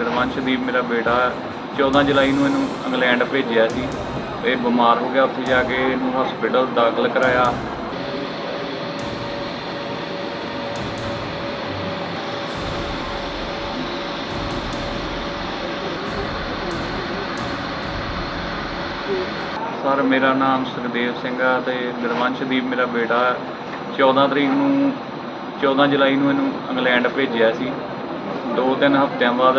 ਗੁਰਵੰਸ਼ਦੀਪ ਮੇਰਾ ਬੇਟਾ 14 ਜੁਲਾਈ ਨੂੰ ਇਹਨੂੰ ਇੰਗਲੈਂਡ ਭੇਜਿਆ ਸੀ। ਇਹ ਬਿਮਾਰ ਹੋ ਗਿਆ, ਉੱਥੇ ਜਾ ਕੇ ਇਹਨੂੰ ਹਸਪੀਟਲ ਦਾਖਲ ਕਰਾਇਆ। ਸਰ, ਮੇਰਾ ਨਾਮ ਸੁਖਦੇਵ ਸਿੰਘ ਆ ਤੇ ਗੁਰਵੰਸ਼ਦੀਪ ਮੇਰਾ ਬੇਟਾ 14 ਤਰੀਕ ਨੂੰ 14 ਜੁਲਾਈ ਨੂੰ ਇਹਨੂੰ ਇੰਗਲੈਂਡ ਭੇਜਿਆ ਸੀ। ਦੋ ਤਿੰਨ ਹਫ਼ਤਿਆਂ ਬਾਅਦ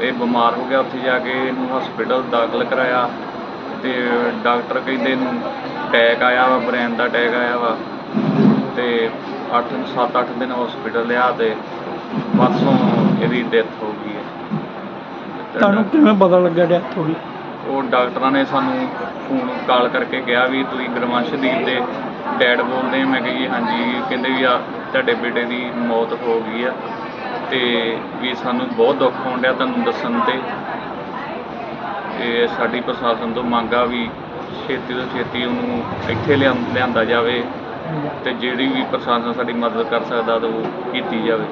ਇਹ ਬਿਮਾਰ ਹੋ ਗਿਆ ਉੱਥੇ ਜਾ ਕੇ ਇਹਨੂੰ ਹਸਪੀਟਲ ਦਾਖਲ ਕਰਾਇਆ ਤੇ ਡਾਕਟਰ ਕਹਿੰਦੇ ਇਹਨੂੰ ਅਟੈਕ ਆਇਆ ਵਾ ਬ੍ਰੇਨ ਦਾ ਅਟੈਕ ਆਇਆ ਵਾ ਤੇ 8 7-8 ਦਿਨ ਹਸਪੀਟਲ ਲਿਆ ਤੇ ਪਰਸੋਂ ਇਹਦੀ ਡੈਥ ਹੋ ਗਈ ਹੈ। ਤੁਹਾਨੂੰ ਕਿਵੇਂ ਪਤਾ ਲੱਗਿਆ ਡੈਥ ਹੋ ਗਈ? ਉਹ ਡਾਕਟਰਾਂ ਨੇ ਸਾਨੂੰ ਫੋਨ ਕਾਲ ਕਰਕੇ ਕਿਹਾ ਵੀ ਤੁਸੀਂ ਗੁਰਵੰਸ਼ਦੀਪ ਦੇ ਡੈਡ ਬੋਲਦੇ ਮੈਂ ਕਿਹਾ ਹਾਂਜੀ। ਕਹਿੰਦੇ ਵੀ ਆ ਤੁਹਾਡੇ ਬੇਟੇ ਦੀ ਮੌਤ ਹੋ ਗਈ ਆ ਤੇ ਵੀ ਸਾਨੂੰ ਬਹੁਤ ਦੁੱਖ ਹੋਣ ਡਿਆ ਤੁਹਾਨੂੰ ਦੱਸਣ ਤੇ। ਤੇ ਸਾਡੀ ਪ੍ਰਸ਼ਾਸਨ ਤੋਂ ਮੰਗ ਵੀ ਛੇਤੀ ਤੋਂ ਛੇਤੀ ਉਹਨੂੰ ਇੱਥੇ ਲਿਆਂ- ਲਿਆਂਦਾ ਜਾਵੇ ਤੇ ਜਿਹੜੀ ਵੀ ਪ੍ਰਸ਼ਾਸਨ ਸਾਡੀ ਮਦਦ ਕਰ ਸਕਦਾ ਤਾਂ ਉਹ ਕੀਤੀ ਜਾਵੇ।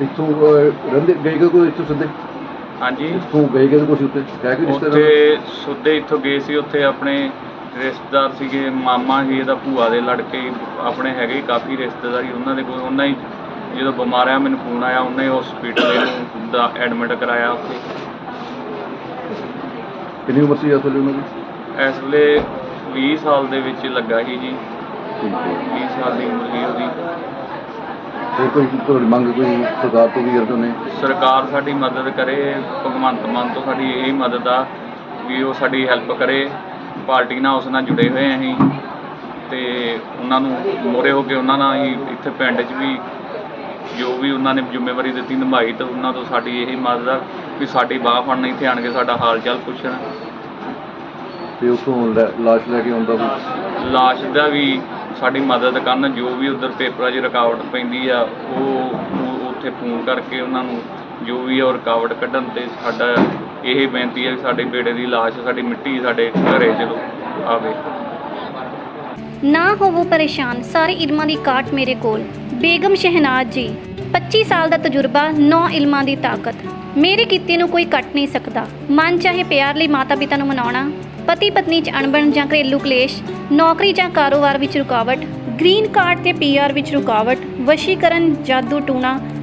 ਇੱਥੋਂ ਅਹ, ਰਹਿੰਦੇ ਗਏ ਕਿ ਕੋਈ ਇੱਥੋਂ ਸਿੱਧੇ? ਹਾਂਜੀ। ਇੱਥੋਂ ਗਏ ਕਿ ਕੁਝ ਉੱਤੇ ਕਹਿ ਕੇ ਰਿਸ਼ਤੇਦਾਰ? ਉੱਥੇ ਸੁੱਧੇ ਇੱਥੋਂ ਗਏ ਸੀ ਉੱਥੇ ਆਪਣੇ ਰਿਸ਼ਤੇਦਾਰ ਸੀਗੇ ਮਾਮਾ ਸੀ ਇਹਦਾ ਭੂਆ ਦੇ ਲੜਕੇ ਆਪਣੇ ਹੈਗੇ ਕਾਫੀ ਰਿਸ਼ਤੇਦਾਰੀ ਉਹਨਾਂ ਦੇ ਕੋਲ ਉਹਨਾਂ ਹੀ ਜਦੋਂ ਬਿਮਾਰ ਆ ਮੈਨੂੰ ਫੋਨ ਆਇਆ ਉਹਨਾਂ ਹੀ ਹਸਪੀਟਲ ਇਹਨੂੰ ਦਾ ਐਡਮਿਟ ਕਰਾਇਆ ਉੱਥੇ। ਕਿੰਨੀ ਉਮਰ ਸੀ ਅਸਲ ਉਹਨਾਂ ਦੀ? ਇਸ ਵੇਲੇ 20 ਸਾਲ ਦੇ ਵਿੱਚ ਲੱਗਾ ਸੀ ਜੀ। ਠੀਕ ਹੈ। 20 ਸਾਲ ਦੀ ਉਮਰ ਸੀ ਉਹਦੀ। ਤੇ ਕੋਈ ਤੁਹਾਡੀ ਮੰਗ ਕੋਈ ਸਰਕਾਰ ਤੋਂ ਵੀ ਕਰਦੇ ਨੇ? ਸਰਕਾਰ ਸਾਡੀ ਮਦਦ ਕਰੇ ਭਗਵੰਤ ਮਾਨ ਤੋਂ ਸਾਡੀ ਇਹ ਮਦਦ ਆ ਵੀ ਉਹ ਸਾਡੀ ਹੈਲਪ ਕਰੇ। ਪਾਰਟੀ ਨਾਲ ਉਸ ਨਾਲ ਜੁੜੇ ਹੋਏ ਅਸੀਂ ਤੇ ਉਹਨਾਂ ਨੂੰ ਮੋਰੇ ਹੋ ਕੇ ਉਹਨਾਂ ਨਾਲ ਹੀ ਇੱਥੇ ਪਿੰਡ 'ਚ ਵੀ ਜੋ ਵੀ ਉਹਨਾਂ ਨੇ ਜ਼ਿੰਮੇਵਾਰੀ ਦਿੱਤੀ ਨਿਭਾਈ ਤੇ ਉਹਨਾਂ ਤੋਂ ਸਾਡੀ ਇਹ ਮਦਦ ਆ ਵੀ ਸਾਡੀ ਬਾਹ ਫੜਨ ਇੱਥੇ ਆਣ ਕੇ ਸਾਡਾ ਹਾਲ ਚਾਲ ਪੁੱਛਣ। ਤੇ ਲੈ- ਲਾਸ਼ ਲੈ ਕੇ ਆਉਂਦਾ ਵੀ ਲਾਸ਼ ਦਾ ਵੀ ਸਾਡੀ ਮਦਦ ਕਰਨ ਜੋ ਵੀ ਉਧਰ ਪੇਪਰਾਂ 'ਚ ਰੁਕਾਵਟ ਪੈਂਦੀ ਆ ਉਹ ਉੱਥੇ ਫੋਨ ਕਰਕੇ ਉਹਨਾਂ ਨੂੰ ਜੋ ਵੀ ਆ ਉਹ ਰੁਕਾਵਟ ਕੱਢਣ ਤੇ ਸਾਡਾ ਇਹ ਬੇਨਤੀ ਹੈ ਵੀ ਸਾਡੇ ਬੇਟੇ ਦੀ ਲਾਸ਼, ਸਾਡੀ ਮਿੱਟੀ ਸਾਡੇ ਘਰੇ ਚਲੋ ਆਵੇ। ਨਾ ਹੋਵੋ ਪਰੇਸ਼ਾਨ, ਸਾਰੇ ਇਲਮਾਂ ਦੀ ਕਾਟ ਮੇਰੇ ਕੋਲ। ਬੇਗਮ ਸ਼ਹਿਨਾਜ਼ ਜੀ 25 ਸਾਲ ਦਾ ਤਜਰਬਾ 9 ਇਲਮਾਂ ਦੀ ਤਾਕਤ। ਮੇਰੇ ਕੀਤੇ ਨੂੰ ਕੋਈ ਕੱਟ ਨਹੀਂ ਸਕਦਾ। ਮਨ ਚਾਹੇ ਪਿਆਰ ਲਈ ਮਾਤਾ ਪਿਤਾ ਨੂੰ ਮਨਾਉਣਾ ਪਤੀ ਪਤਨੀ 'ਚ ਅਣਬਣ ਜਾਂ ਘਰੇਲੂ ਕਲੇਸ਼, ਨੌਕਰੀ ਜਾਂ ਕਾਰੋਬਾਰ ਵਿੱਚ ਰੁਕਾਵਟ, ਗ੍ਰੀਨ ਕਾਰਡ ਤੇ ਪੀਆਰ ਵਿੱਚ ਰੁਕਾਵਟ, ਵਸ਼ੀਕਰਨ, ਜਾਦੂ ਟੂਣਾ